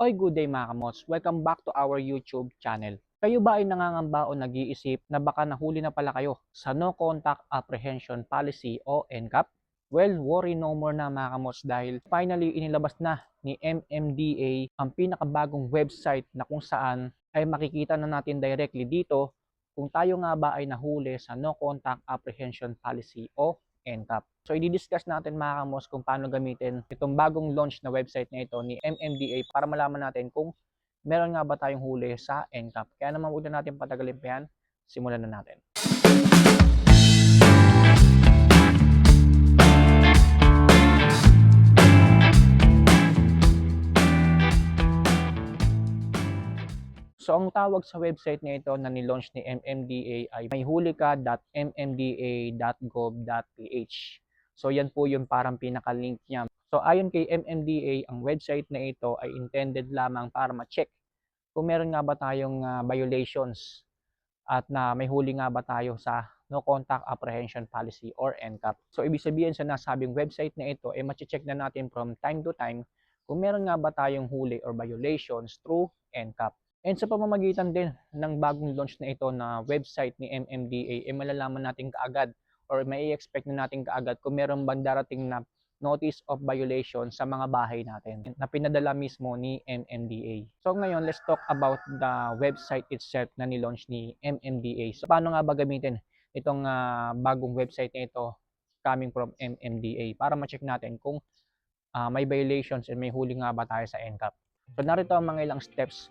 Oy, good day mga kamots. Welcome back to our YouTube channel. Kayo ba ay nangangamba o nag-iisip na baka nahuli na pala kayo sa No Contact Apprehension Policy o NCAP? Well, worry no more na mga kamots dahil finally inilabas na ni MMDA ang pinakabagong website na kung saan ay makikita na natin directly dito kung tayo nga ba ay nahuli sa No Contact Apprehension Policy o NCAP. So, i-discuss natin mga kamos kung paano gamitin itong bagong launch na website na ito ni MMDA para malaman natin kung meron nga ba tayong huli sa NCAP. Kaya naman huwag na natin patagalin pa yan, simulan na natin. So ang tawag sa website na ito na nilaunch ni MMDA ay mayhulika.mmda.gov.ph. So yan po yung parang pinaka-link niya. So ayon kay MMDA, ang website na ito ay intended lamang para ma-check kung meron nga ba tayong ah, violations at na may huli nga ba tayo sa No Contact Apprehension Policy or NCAP. So ibig sabihin sa nasabing website na ito ay ma-check na natin from time to time kung meron nga ba tayong huli or violations through NCAP. And sa pamamagitan din ng bagong launch na ito na website ni MMDA, eh malalaman natin kaagad or may expect na natin kaagad kung meron bang darating na notice of violation sa mga bahay natin na pinadala mismo ni MMDA. So ngayon, let's talk about the website itself na nilaunch ni MMDA. So paano nga ba gamitin itong ah, bagong website na ito coming from MMDA para ma-check natin kung ah, may violations and may huli nga ba tayo sa NCAP. So narito ang mga ilang steps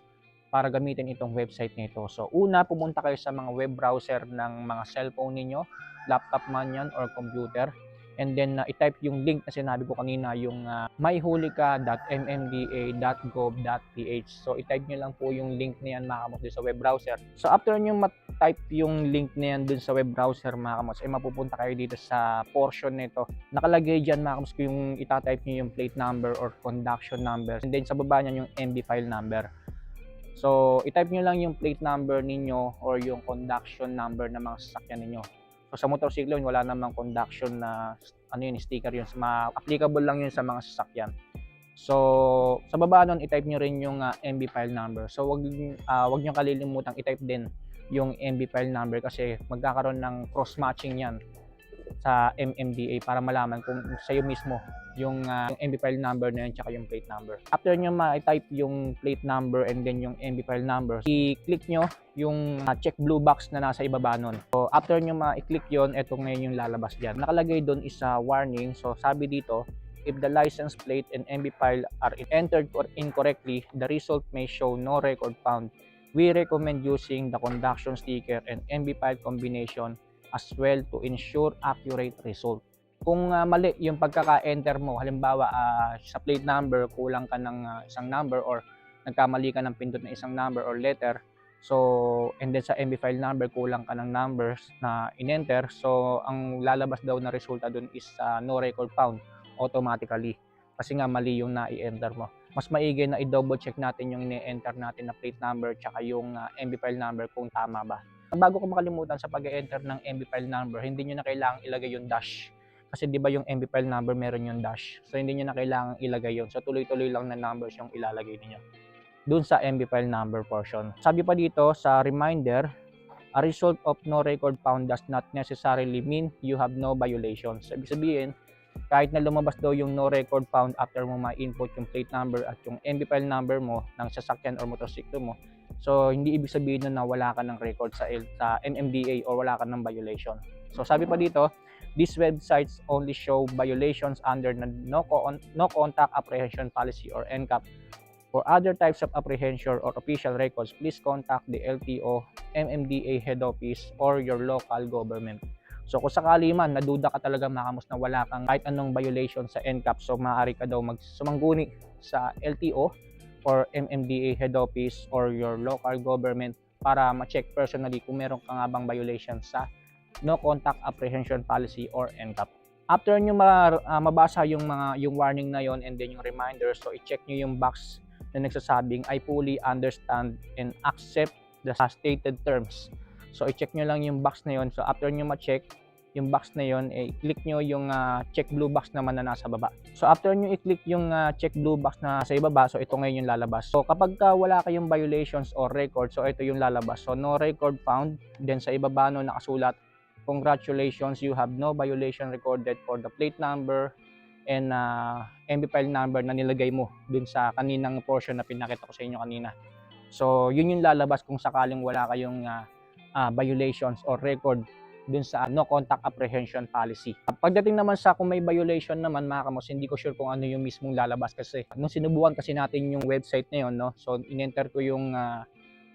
para gamitin itong website nito. So una, pumunta kayo sa mga web browser ng mga cellphone ninyo, laptop man yan or computer. And then uh, i-type yung link na sinabi ko kanina, yung uh, myhulika.mmda.gov.ph. So i-type nyo lang po yung link na yan mga kamos dun sa web browser. So after nyo mat-type yung link na yan dun sa web browser mga kamos, ay mapupunta kayo dito sa portion nito. Nakalagay dyan mga kamos yung itatype nyo yung plate number or conduction number. And then sa baba nyan yung MB file number. So, i-type nyo lang yung plate number ninyo or yung conduction number ng mga sasakyan ninyo. So, sa motorsiklo, wala namang conduction na ano yun, sticker yun. Ma applicable lang yun sa mga sasakyan. So, sa baba nun, i-type nyo rin yung uh, MB file number. So, wag, uh, wag nyo kalilimutang i-type din yung MB file number kasi magkakaroon ng cross-matching yan sa MMDA para malaman kung sa'yo mismo yung, uh, yung MB file number na yun tsaka yung plate number. After nyo ma-type yung plate number and then yung MB file number, i-click nyo yung uh, check blue box na nasa ibaba nun. So after nyo ma-click yon eto ngayon yung lalabas dyan. Nakalagay doon is warning. So sabi dito, if the license plate and MB file are entered or incorrectly, the result may show no record found. We recommend using the conduction sticker and MB file combination as well to ensure accurate result. Kung uh, mali yung pagkaka-enter mo, halimbawa uh, sa plate number kulang ka ng uh, isang number or nagkamali ka ng pindot na isang number or letter, so and then sa MB file number kulang ka ng numbers na in-enter, so ang lalabas daw na resulta dun is uh, no record found automatically kasi nga mali yung na-enter mo. Mas maigi na i-double check natin yung ni-enter natin na plate number tsaka yung uh, MB file number kung tama ba. Bago ko makalimutan sa pag-enter ng MB file number, hindi nyo na kailangang ilagay yung dash. Kasi di ba yung MB file number meron yung dash. So hindi nyo na kailangang ilagay yun. So tuloy-tuloy lang na numbers yung ilalagay niyo dun sa MB file number portion. Sabi pa dito sa reminder, a result of no record found does not necessarily mean you have no violations. Ibig sabihin, kahit na lumabas daw yung no record found after mo ma-input yung plate number at yung MB file number mo ng sasakyan or motorsiklo mo, So, hindi ibig sabihin na wala ka ng record sa, sa MMDA or wala ka ng violation. So, sabi pa dito, these websites only show violations under no, con- no contact apprehension policy or NCAP. For other types of apprehension or official records, please contact the LTO, MMDA head office, or your local government. So kung sakali man, naduda ka talaga makamos na wala kang kahit anong violation sa NCAP, so maaari ka daw magsumangguni sa LTO or MMDA head office or your local government para ma-check personally kung meron ka nga bang violation sa no contact apprehension policy or NCAP. After nyo ma, uh, mabasa yung mga yung warning na yon and then yung reminder, so i-check nyo yung box na nagsasabing I fully understand and accept the stated terms. So i-check nyo lang yung box na yon. So after nyo ma-check, yung box na yon, eh, click nyo yung ah, check blue box naman na nasa baba. So after nyo i-click yung ah, check blue box na sa ibaba, so ito ngayon yung lalabas. So kapag ka wala kayong violations or record, so ito yung lalabas. So no record found. Then sa ibaba no nakasulat, congratulations, you have no violation recorded for the plate number and uh, MB file number na nilagay mo dun sa kaninang portion na pinakita ko sa inyo kanina. So yun yung lalabas kung sakaling wala kayong ah, ah, violations or record dun sa no contact apprehension policy. Pagdating naman sa kung may violation naman mga kamos, hindi ko sure kung ano yung mismong lalabas kasi. Nung sinubukan kasi natin yung website na yun, no? so in-enter ko yung ah,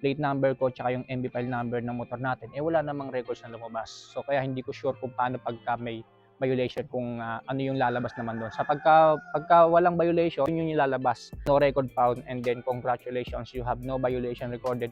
plate number ko tsaka yung MB file number ng motor natin, eh wala namang records na lumabas. So kaya hindi ko sure kung paano pagka may violation kung ah, ano yung lalabas naman doon. Sa pagka, pagka walang violation, yun yung lalabas. No record found and then congratulations, you have no violation recorded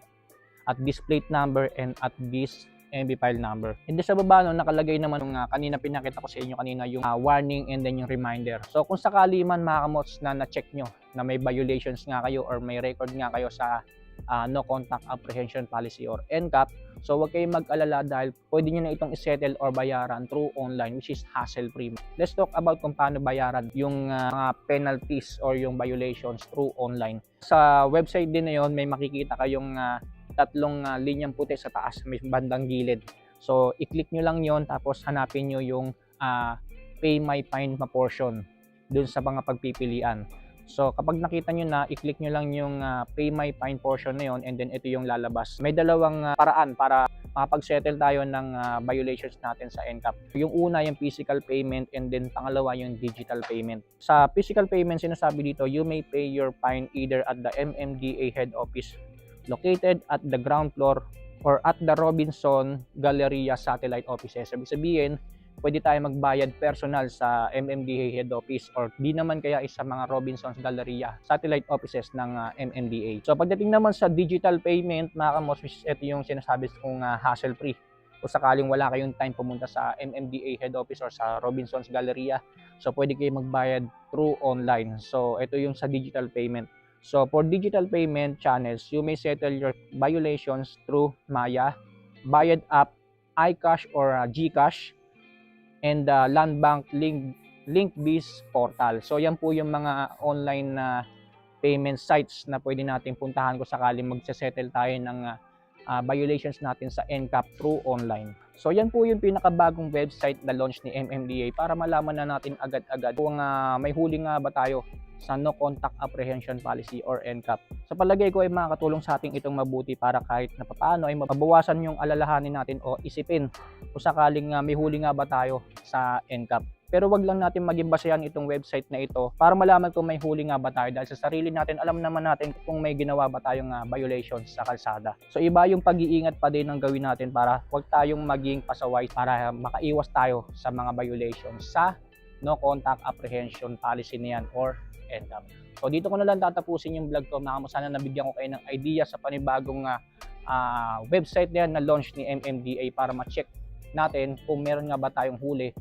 at this plate number and at this MB file number. And sa baba no, nakalagay naman yung ah, kanina pinakita ko sa inyo kanina yung ah, warning and then yung reminder. So kung sakali man mga kamots na na-check nyo na may violations nga kayo or may record nga kayo sa ah, no contact apprehension policy or NCAP, so huwag kayong mag-alala dahil pwede nyo na itong isettle or bayaran through online which is hassle-free. Let's talk about kung paano bayaran yung ah, mga penalties or yung violations through online. Sa website din na yon may makikita kayong ah, tatlong ah, linyang puti sa taas, may bandang gilid. So, i-click nyo lang yon tapos hanapin nyo yung ah, pay my fine na portion dun sa mga pagpipilian. So, kapag nakita nyo na, i-click nyo lang yung ah, pay my fine portion na yon and then ito yung lalabas. May dalawang ah, paraan para makapag-settle tayo ng ah, violations natin sa NCAP. Yung una, yung physical payment and then pangalawa, yung digital payment. Sa physical payment, sinasabi dito, you may pay your fine either at the MMDA head office located at the ground floor or at the Robinson Galleria Satellite Offices. Sabi sabihin, pwede tayo magbayad personal sa MMDA head office or di naman kaya is sa mga Robinson's Galleria Satellite Offices ng ah, MMDA. So pagdating naman sa digital payment, mga kamos, which ito yung sinasabi kong ah, hassle-free. Kung sakaling wala kayong time pumunta sa MMDA head office or sa Robinson's Galleria, so pwede kayo magbayad through online. So ito yung sa digital payment. So for digital payment channels, you may settle your violations through Maya, Bayad App, iCash or uh, GCash, and uh, Land Bank Link Linkbiz portal. So yan po yung mga online na payment sites na pwede natin puntahan kung sakaling magse-settle tayo ng uh, uh, violations natin sa NCAP through online. So yan po yung pinakabagong website na launch ni MMDA para malaman na natin agad-agad kung uh, may huli nga ba tayo sa No Contact Apprehension Policy or NCAP. Sa palagay ko ay makakatulong sa ating itong mabuti para kahit na papaano ay mabawasan yung alalahanin natin o isipin kung sakaling uh, may huli nga ba tayo sa NCAP. Pero wag lang natin maging basehan itong website na ito para malaman kung may huli nga ba tayo dahil sa sarili natin alam naman natin kung may ginawa ba tayong uh, violations sa kalsada. So iba yung pag-iingat pa din ang gawin natin para wag tayong maging pasaway para makaiwas tayo sa mga violations sa no contact apprehension policy niyan or NCAP. So dito ko na lang tatapusin yung vlog ko mga kamo. sana nabigyan ko kayo ng idea sa panibagong uh, uh, website na yan na launch ni MMDA para ma-check natin kung meron nga ba tayong huli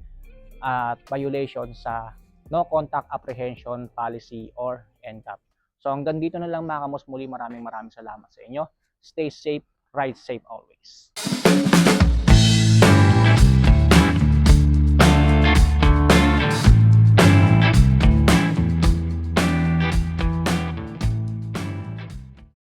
at violation sa no contact apprehension policy or NCAP. So hanggang dito na lang mga kamos muli maraming maraming salamat sa inyo. Stay safe, ride safe always.